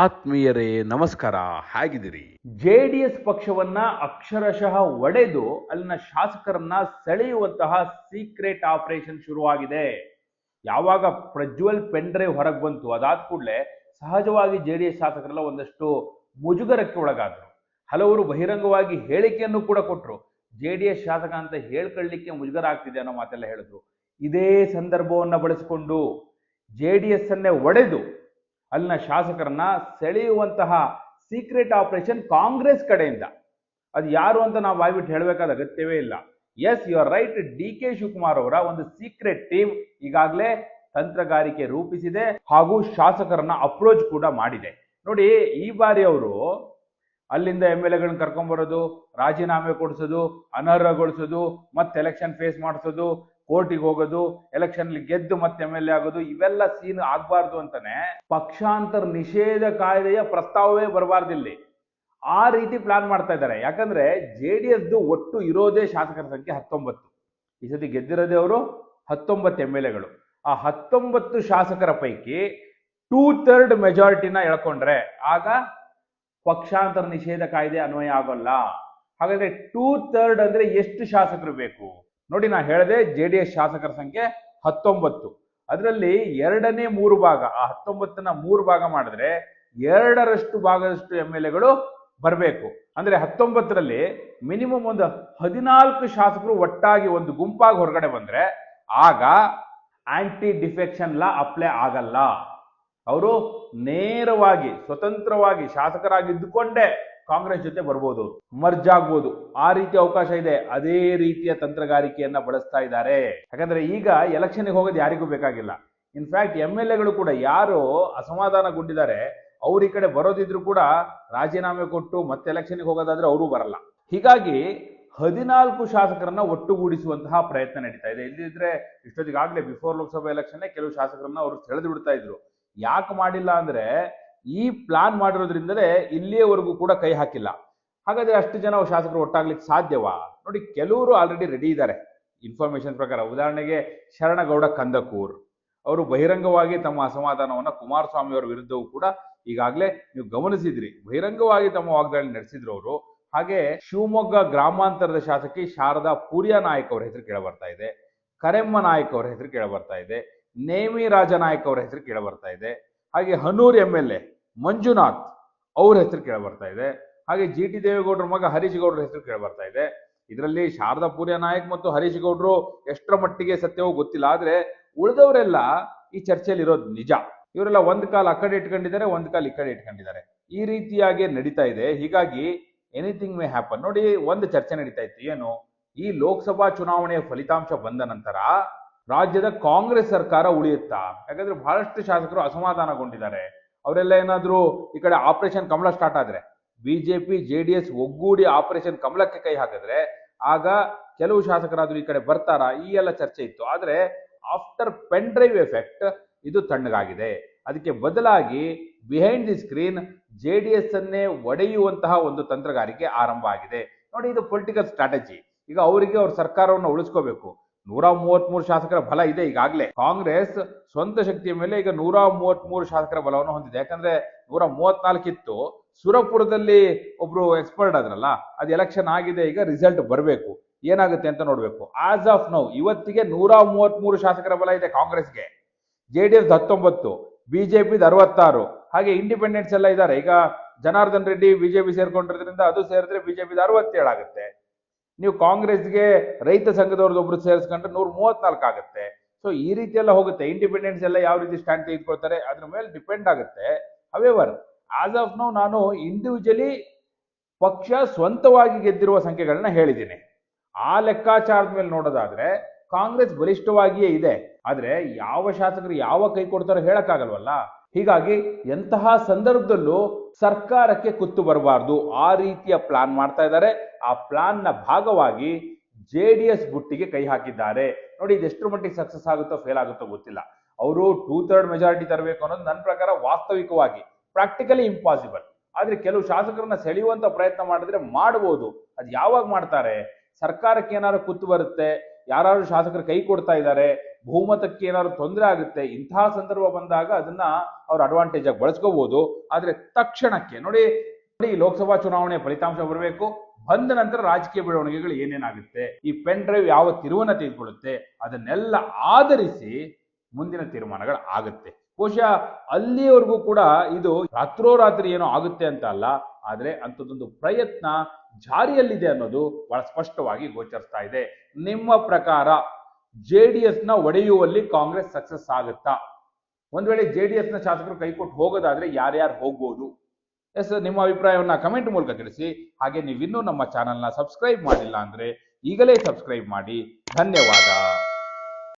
ಆತ್ಮೀಯರೇ, ನಮಸ್ಕಾರ. ಹೇಗಿದ್ದೀರಿ? ಜೆ ಡಿ ಎಸ್ ಪಕ್ಷವನ್ನ ಅಕ್ಷರಶಃ ಒಡೆದು ಅಲ್ಲಿನ ಶಾಸಕರನ್ನ ಸೆಳೆಯುವಂತಹ ಸೀಕ್ರೆಟ್ ಆಪರೇಷನ್ ಶುರುವಾಗಿದೆ. ಯಾವಾಗ ಪ್ರಜ್ವಲ್ ಪೆಂಡ್ರೈವ್ ಹೊರಗೆ ಬಂತು, ಅದಾದ ಕೂಡಲೇ ಸಹಜವಾಗಿ ಜೆ ಡಿ ಎಸ್ ಶಾಸಕರೆಲ್ಲ ಒಂದಷ್ಟು ಮುಜುಗರಕ್ಕೆ ಒಳಗಾದರು. ಹಲವರು ಬಹಿರಂಗವಾಗಿ ಹೇಳಿಕೆಯನ್ನು ಕೂಡ ಕೊಟ್ಟರು ಜೆ ಡಿ ಎಸ್ ಶಾಸಕ ಅಂತ ಹೇಳ್ಕೊಳ್ಳಿಕ್ಕೆ ಮುಜುಗರ ಆಗ್ತಿದೆ ಅನ್ನೋ ಮಾತೆಲ್ಲ ಹೇಳಿದ್ರು. ಇದೇ ಸಂದರ್ಭವನ್ನ ಬಳಸಿಕೊಂಡು ಜೆ ಡಿ ಎಸ್ ಅನ್ನೇ ಒಡೆದು ಅಲ್ಲಿನ ಶಾಸಕರನ್ನ ಸೆಳೆಯುವಂತಹ ಸೀಕ್ರೆಟ್ ಆಪರೇಷನ್ ಕಾಂಗ್ರೆಸ್ ಕಡೆಯಿಂದ. ಅದು ಯಾರು ಅಂತ ನಾವು ಬಾಯ್ಬಿಟ್ಟು ಹೇಳಬೇಕಾದ ಅಗತ್ಯವೇ ಇಲ್ಲ. Yes you are right D K Shivakumar ಅವರ ಒಂದು ಸೀಕ್ರೆಟ್ ಟೀಮ್ ಈಗಾಗಲೇ ತಂತ್ರಗಾರಿಕೆ ರೂಪಿಸಿದೆ ಹಾಗೂ ಶಾಸಕರನ್ನ ಅಪ್ರೋಚ್ ಕೂಡ ಮಾಡಿದೆ. ನೋಡಿ, ಈ ಬಾರಿ ಅವರು ಅಲ್ಲಿಂದ ಎಂ ಎಲ್ ಎಗಳನ್ನ ಕರ್ಕೊಂಬರೋದು ರಾಜೀನಾಮೆ ಕೊಡಿಸೋದು, ಅನರ್ಹಗೊಳಿಸೋದು, ಮತ್ತೆ ಎಲೆಕ್ಷನ್ ಫೇಸ್ ಮಾಡಿಸೋದು, ಕೋರ್ಟಿಗೆ ಹೋಗೋದು ಎಲೆಕ್ಷನ್ ಗೆದ್ದು ಮತ್ತೆ ಎಂ ಎಲ್ ಎ ಆಗೋದು, ಇವೆಲ್ಲ ಸೀನ್ ಆಗ್ಬಾರ್ದು ಅಂತಾನೆ ಪಕ್ಷಾಂತರ ನಿಷೇಧ ಕಾಯ್ದೆಯ ಪ್ರಸ್ತಾವವೇ ಬರಬಾರ್ದಿಲ್ಲಿ ಆ ರೀತಿ ಪ್ಲಾನ್ ಮಾಡ್ತಾ ಇದ್ದಾರೆ. ಯಾಕಂದ್ರೆ ಜೆ ಡಿ ಎಸ್ದು ಒಟ್ಟು ಇರೋದೇ ಶಾಸಕರ ಸಂಖ್ಯೆ ಹತ್ತೊಂಬತ್ತು. ಈ ಸತಿ ಗೆದ್ದಿರೋದೇ ಅವರು ಹತ್ತೊಂಬತ್ತು ಎಂ ಎಲ್ ಎಗಳು ಆ ಹತ್ತೊಂಬತ್ತು ಶಾಸಕರ ಪೈಕಿ ಟೂ ಥರ್ಡ್ ಮೆಜಾರಿಟಿನ ಎಳ್ಕೊಂಡ್ರೆ, ಆಗ ಪಕ್ಷಾಂತರ ನಿಷೇಧ ಕಾಯ್ದೆ ಅನ್ವಯ ಆಗೋಲ್ಲ. ಹಾಗಾದ್ರೆ ಟೂ ಥರ್ಡ್ ಅಂದ್ರೆ ಎಷ್ಟು ಶಾಸಕರು ಬೇಕು? ನೋಡಿ, ನಾ ಹೇಳಿದೆ ಜೆ ಡಿ ಎಸ್ ಶಾಸಕರ ಸಂಖ್ಯೆ ಹತ್ತೊಂಬತ್ತು. ಅದರಲ್ಲಿ ಎರಡನೇ ಮೂರು ಭಾಗ, ಆ ಹತ್ತೊಂಬತ್ತನ್ನ ಮೂರು ಭಾಗ ಮಾಡಿದ್ರೆ ಎರಡರಷ್ಟು ಭಾಗದಷ್ಟು ಎಂ ಎಲ್ ಎಗಳು ಬರಬೇಕು. ಅಂದ್ರೆ ಹತ್ತೊಂಬತ್ತರಲ್ಲಿ ಮಿನಿಮಮ್ ಒಂದು ಹದಿನಾಲ್ಕು ಶಾಸಕರು ಒಟ್ಟಾಗಿ ಒಂದು ಗುಂಪಾಗಿ ಹೊರಗಡೆ ಬಂದ್ರೆ ಆಗ ಆಂಟಿ ಡಿಫೆಕ್ಷನ್ ಲಾ ಅಪ್ಲೈ ಆಗಲ್ಲ. ಅವರು ನೇರವಾಗಿ, ಸ್ವತಂತ್ರವಾಗಿ ಶಾಸಕರಾಗಿದ್ದುಕೊಂಡೇ ಕಾಂಗ್ರೆಸ್ ಜೊತೆ ಬರ್ಬೋದು ಮರ್ಜ್ ಆಗ್ಬೋದು. ಆ ರೀತಿ ಅವಕಾಶ ಇದೆ. ಅದೇ ರೀತಿಯ ತಂತ್ರಗಾರಿಕೆಯನ್ನ ಬಳಸ್ತಾ ಇದ್ದಾರೆ. ಯಾಕಂದ್ರೆ ಈಗ ಎಲೆಕ್ಷನ್ಗೆ ಹೋಗೋದು ಯಾರಿಗೂ ಬೇಕಾಗಿಲ್ಲ. ಇನ್ಫ್ಯಾಕ್ಟ್ ಎಂ ಎಲ್ ಎಗಳು ಕೂಡ ಯಾರು ಅಸಮಾಧಾನಗೊಂಡಿದ್ದಾರೆ. ಅವ್ರ ಈ ಕಡೆ ಬರೋದಿದ್ರು ಕೂಡ ರಾಜೀನಾಮೆ ಕೊಟ್ಟು ಮತ್ತೆ ಎಲೆಕ್ಷನ್ಗೆ ಹೋಗೋದಾದ್ರೆ ಅವರು ಬರಲ್ಲ. ಹೀಗಾಗಿ ಹದಿನಾಲ್ಕು ಶಾಸಕರನ್ನ ಒಟ್ಟುಗೂಡಿಸುವಂತಹ ಪ್ರಯತ್ನ ನಡೀತಾ ಇದೆ. ಇಲ್ಲಿದ್ರೆ ಇಷ್ಟೊತ್ತಿಗಾಗಲೇ ಬಿಫೋರ್ ಲೋಕಸಭಾ ಎಲೆಕ್ಷನ್ ಕೆಲವು ಶಾಸಕರನ್ನ ಅವರು ಸೆಳೆದು ಬಿಡ್ತಾ ಇದ್ರು. ಯಾಕೆ ಮಾಡಿಲ್ಲ ಅಂದ್ರೆ ಈ ಪ್ಲಾನ್ ಮಾಡಿರೋದ್ರಿಂದಲೇ ಇಲ್ಲಿಯವರೆಗೂ ಕೂಡ ಕೈ ಹಾಕಿಲ್ಲ. ಹಾಗಾದ್ರೆ ಅಷ್ಟು ಜನ ಶಾಸಕರು ಒಟ್ಟಾಗ್ಲಿಕ್ಕೆ ಸಾಧ್ಯವಾ? ನೋಡಿ, ಕೆಲವರು ಆಲ್ರೆಡಿ ರೆಡಿ ಇದ್ದಾರೆ. ಇನ್ಫಾರ್ಮೇಶನ್ ಪ್ರಕಾರ, ಉದಾಹರಣೆಗೆ ಶರಣಗೌಡ ಕಂದಕೂರ್. ಅವರು ಬಹಿರಂಗವಾಗಿ ತಮ್ಮ ಅಸಮಾಧಾನವನ್ನು ಕುಮಾರಸ್ವಾಮಿ ಅವರ ವಿರುದ್ಧವೂ ಕೂಡ ಈಗಾಗಲೇ ನೀವು ಗಮನಿಸಿದ್ರಿ. ಬಹಿರಂಗವಾಗಿ ತಮ್ಮ ವಾಗ್ದಾಳಿ ನಡೆಸಿದ್ರು ಅವರು. ಹಾಗೆ ಶಿವಮೊಗ್ಗ ಗ್ರಾಮಾಂತರದ ಶಾಸಕಿ ಶಾರದಾ ಪೂರ್ಯ ನಾಯಕ್ ಅವರ ಹೆಸರು ಕೇಳಬರ್ತಾ ಇದೆ. ಕರೆಮ್ಮ ನಾಯಕ್ ಅವರ ಹೆಸರು ಕೇಳಬರ್ತಾ ಇದೆ. ನೇಮಿ ರಾಜನಾಯಕ್ ಅವರ ಹೆಸರು ಕೇಳ ಬರ್ತಾ ಇದೆ. ಹಾಗೆ Hanur M L A, Manjunath ಅವ್ರ ಹೆಸರು ಕೇಳ ಬರ್ತಾ ಇದೆ. ಹಾಗೆ ಜಿ ಟಿ ದೇವೇಗೌಡರ ಮಗ ಹರೀಶ್ ಗೌಡ್ರ ಹೆಸರು ಕೇಳ ಬರ್ತಾ ಇದೆ. ಇದರಲ್ಲಿ ಶಾರದಾ ಪೂರ್ಯ ನಾಯಕ್ ಮತ್ತು ಹರೀಶ್ ಗೌಡ್ರು ಎಷ್ಟರ ಮಟ್ಟಿಗೆ ಸತ್ಯವೋ ಗೊತ್ತಿಲ್ಲ. ಆದ್ರೆ ಉಳಿದವರೆಲ್ಲ ಈ ಚರ್ಚೆಯಲ್ಲಿ ಇರೋದು ನಿಜ. ಇವರೆಲ್ಲ ಒಂದ್ ಕಾಲ ಆ ಕಡೆ ಇಟ್ಕೊಂಡಿದ್ದಾರೆ, ಒಂದ್ ಕಾಲ ಈ ಕಡೆ ಇಟ್ಕೊಂಡಿದ್ದಾರೆ. ಈ ರೀತಿಯಾಗಿ ನಡೀತಾ ಇದೆ. ಹೀಗಾಗಿ ಎನಿಥಿಂಗ್ ಮೇ ಹ್ಯಾಪನ್ ನೋಡಿ, ಒಂದು ಚರ್ಚೆ ನಡೀತಾ ಇತ್ತು. ಏನು? ಈ ಲೋಕಸಭಾ ಚುನಾವಣೆಯ ಫಲಿತಾಂಶ ಬಂದ ನಂತರ ರಾಜ್ಯದ ಕಾಂಗ್ರೆಸ್ ಸರ್ಕಾರ ಉಳಿಯುತ್ತಾ? ಯಾಕಂದ್ರೆ ಬಹಳಷ್ಟು ಶಾಸಕರು ಅಸಮಾಧಾನಗೊಂಡಿದ್ದಾರೆ. ಅವರೆಲ್ಲ ಏನಾದ್ರೂ ಈ ಕಡೆ ಆಪರೇಷನ್ ಕಮಲ ಸ್ಟಾರ್ಟ್ ಆದ್ರೆ ಬಿಜೆಪಿ ಜೆ ಡಿ ಎಸ್ ಒಗ್ಗೂಡಿ ಆಪರೇಷನ್ ಕಮಲಕ್ಕೆ ಕೈ ಹಾಕಿದ್ರೆ, ಆಗ ಕೆಲವು ಶಾಸಕರಾದ್ರೂ ಈ ಕಡೆ ಬರ್ತಾರಾ? ಈ ಎಲ್ಲ ಚರ್ಚೆ ಇತ್ತು. ಆದ್ರೆ ಆಫ್ಟರ್ ಪೆನ್ ಡ್ರೈವ್ ಎಫೆಕ್ಟ್ ಇದು ತಣ್ಣಗಾಗಿದೆ. ಅದಕ್ಕೆ ಬದಲಾಗಿ behind the screen J D S ಅನ್ನೇ ಒಡೆಯುವಂತಹ ಒಂದು ತಂತ್ರಗಾರಿಕೆ ಆರಂಭ ಆಗಿದೆ. ನೋಡಿ ಇದು ಪೊಲಿಟಿಕಲ್ ಸ್ಟ್ರಾಟಜಿ ಈಗ ಅವರಿಗೆ ಅವ್ರ ಸರ್ಕಾರವನ್ನು ಉಳಿಸ್ಕೋಬೇಕು. ನೂರ ಮೂವತ್ಮೂರು ಶಾಸಕರ ಬಲ ಇದೆ ಈಗಾಗಲೇ. ಕಾಂಗ್ರೆಸ್ ಸ್ವಂತ ಶಕ್ತಿಯ ಮೇಲೆ ಈಗ ನೂರ ಮೂವತ್ಮೂರು ಶಾಸಕರ ಬಲವನ್ನು ಹೊಂದಿದೆ. ಯಾಕಂದ್ರೆ ನೂರ ಮೂವತ್ನಾಲ್ಕಿತ್ತು ಸುರಪುರದಲ್ಲಿ ಒಬ್ರು ಎಕ್ಸ್ಪರ್ಟ್ ಆದ್ರಲ್ಲ, ಅದು ಎಲೆಕ್ಷನ್ ಆಗಿದೆ, ಈಗ ರಿಸಲ್ಟ್ ಬರಬೇಕು. ಏನಾಗುತ್ತೆ ಅಂತ ನೋಡ್ಬೇಕು. ಆಸ್ ಆಫ್ ನೌ ಇವತ್ತಿಗೆ ನೂರ ಮೂವತ್ಮೂರು ಶಾಸಕರ ಬಲ ಇದೆ ಕಾಂಗ್ರೆಸ್ಗೆ. ಜೆ ಡಿ ಎಸ್ ಹತ್ತೊಂಬತ್ತು, ಬಿಜೆಪಿದ ಅರವತ್ತಾರು, ಹಾಗೆ ಇಂಡಿಪೆಂಡೆಂಟ್ಸ್ ಎಲ್ಲ ಇದ್ದಾರೆ. ಈಗ ಜನಾರ್ದನ್ ರೆಡ್ಡಿ, ಬಿಜೆಪಿ ಸೇರ್ಕೊಂಡಿರೋದ್ರಿಂದ ಅದು ಸೇರಿದ್ರೆ ಬಿಜೆಪಿ ಅರವತ್ತೇಳು ಆಗುತ್ತೆ ನೀವು ಕಾಂಗ್ರೆಸ್ಗೆ ರೈತ ಸಂಘದವ್ರದ್ದು ಒಬ್ರು ಸೇರಿಸ್ಕೊಂಡ್ರೆ ನೂರ ಮೂವತ್ನಾಲ್ಕು ಆಗುತ್ತೆ. ಸೊ ಈ ರೀತಿ ಎಲ್ಲ ಹೋಗುತ್ತೆ. ಇಂಡಿಪೆಂಡೆನ್ಸ್ ಎಲ್ಲ ಯಾವ ರೀತಿ ಸ್ಟ್ಯಾಂಡ್ ತೆಗೆದುಕೊಳ್ತಾರೆ, ಅದ್ರ ಮೇಲೆ ಡಿಪೆಂಡ್ ಆಗುತ್ತೆ. ಹವೆವರ್ ಆಸ್ ಆಫ್ ನೌ ನಾನು ಇಂಡಿವಿಜುವಲಿ ಪಕ್ಷ ಸ್ವಂತವಾಗಿ ಗೆದ್ದಿರುವ ಸಂಖ್ಯೆಗಳನ್ನ ಹೇಳಿದ್ದೀನಿ. ಆ ಲೆಕ್ಕಾಚಾರದ ಮೇಲೆ ನೋಡೋದಾದ್ರೆ ಕಾಂಗ್ರೆಸ್ ಬಲಿಷ್ಠವಾಗಿಯೇ ಇದೆ. ಆದ್ರೆ ಯಾವ ಶಾಸಕರು ಯಾವ ಕೈ ಕೊಡ್ತಾರೋ ಹೇಳಕ್ಕಾಗಲ್ವಲ್ಲ? ಹೀಗಾಗಿ ಎಂತಹ ಸಂದರ್ಭದಲ್ಲೂ ಸರ್ಕಾರಕ್ಕೆ ಕುತ್ತು ಬರಬಾರ್ದು. ಆ ರೀತಿಯ ಪ್ಲಾನ್ ಮಾಡ್ತಾ ಇದ್ದಾರೆ. ಆ ಪ್ಲಾನ್ನ ಭಾಗವಾಗಿ ಜೆ ಡಿ ಎಸ್ ಬುಟ್ಟಿಗೆ ಕೈ ಹಾಕಿದ್ದಾರೆ. ನೋಡಿ ಇದೆಷ್ಟರ ಮಟ್ಟಿಗೆ ಸಕ್ಸಸ್ ಆಗುತ್ತೋ ಫೇಲ್ ಆಗುತ್ತೋ ಗೊತ್ತಿಲ್ಲ. ಅವರು ಟೂ ಥರ್ಡ್ ಮೆಜಾರಿಟಿ ತರಬೇಕು ಅನ್ನೋದು ನನ್ನ ಪ್ರಕಾರ ವಾಸ್ತವಿಕವಾಗಿ ಪ್ರಾಕ್ಟಿಕಲಿ ಇಂಪಾಸಿಬಲ್ ಆದ್ರೆ ಕೆಲವು ಶಾಸಕರನ್ನ ಸೆಳೆಯುವಂತ ಪ್ರಯತ್ನ ಮಾಡಿದ್ರೆ ಮಾಡಬಹುದು ಅದು ಯಾವಾಗ ಮಾಡ್ತಾರೆ? ಸರ್ಕಾರಕ್ಕೆ ಏನಾದ್ರು ಕುತ್ತು ಬರುತ್ತೆ? ಯಾರು ಶಾಸಕರು ಕೈ ಕೊಡ್ತಾ ಇದ್ದಾರೆ? ಬಹುಮತಕ್ಕೆ ಏನಾದ್ರು ತೊಂದರೆ ಆಗುತ್ತೆ, ಇಂತಹ ಸಂದರ್ಭ ಬಂದಾಗ ಅದನ್ನ ಅವ್ರು ಅಡ್ವಾಂಟೇಜ್ ಆಗಿ ಬಳಸ್ಕೋಬಹುದು ಆದ್ರೆ ತಕ್ಷಣಕ್ಕೆ ನೋಡಿ ನೋಡಿ ಲೋಕಸಭಾ ಚುನಾವಣೆ ಫಲಿತಾಂಶ ಬರಬೇಕು, ಬಂದ ನಂತರ ರಾಜಕೀಯ ಬೆಳವಣಿಗೆಗಳು ಏನೇನಾಗುತ್ತೆ, ಈ ಪೆನ್ ಡ್ರೈವ್ ಯಾವ ತಿರುವನ್ನ ತೆಗೆದುಕೊಳ್ಳುತ್ತೆ, ಅದನ್ನೆಲ್ಲ ಆಧರಿಸಿ ಮುಂದಿನ ತೀರ್ಮಾನಗಳು ಆಗುತ್ತೆ. ಬಹುಶಃ ಅಲ್ಲಿಯವರೆಗೂ ಕೂಡ ಇದು ರಾತ್ರೋರಾತ್ರಿ ಏನೋ ಆಗುತ್ತೆ ಅಂತ ಅಲ್ಲ, ಆದರೆ ಅಂಥದ್ದೊಂದು ಪ್ರಯತ್ನ ಜಾರಿಯಲ್ಲಿದೆ ಅನ್ನೋದು ಬಹಳ ಸ್ಪಷ್ಟವಾಗಿ ಗೋಚರಿಸ್ತಾ ಇದೆ. ನಿಮ್ಮ ಪ್ರಕಾರ ಜೆ ಡಿ ಎಸ್ನ ಒಡೆಯುವಲ್ಲಿ ಕಾಂಗ್ರೆಸ್ ಸಕ್ಸಸ್ ಆಗುತ್ತಾ? ಒಂದ್ ವೇಳೆ ಜೆ ಡಿ ಎಸ್ನ ಶಾಸಕರು ಕೈಕೊಟ್ಟು ಹೋಗೋದಾದ್ರೆ ಯಾರ್ಯಾರು ಹೋಗ್ಬೋದು? ಎಸ್, ನಿಮ್ಮ ಅಭಿಪ್ರಾಯವನ್ನ ಕಮೆಂಟ್ ಮೂಲಕ ತಿಳಿಸಿ. ಹಾಗೆ ನೀವಿನ್ನೂ ನಮ್ಮ ಚಾನೆಲ್ನ ಸಬ್ಸ್ಕ್ರೈಬ್ ಮಾಡಿಲ್ಲ ಅಂದ್ರೆ ಈಗಲೇ ಸಬ್ಸ್ಕ್ರೈಬ್ ಮಾಡಿ. ಧನ್ಯವಾದ.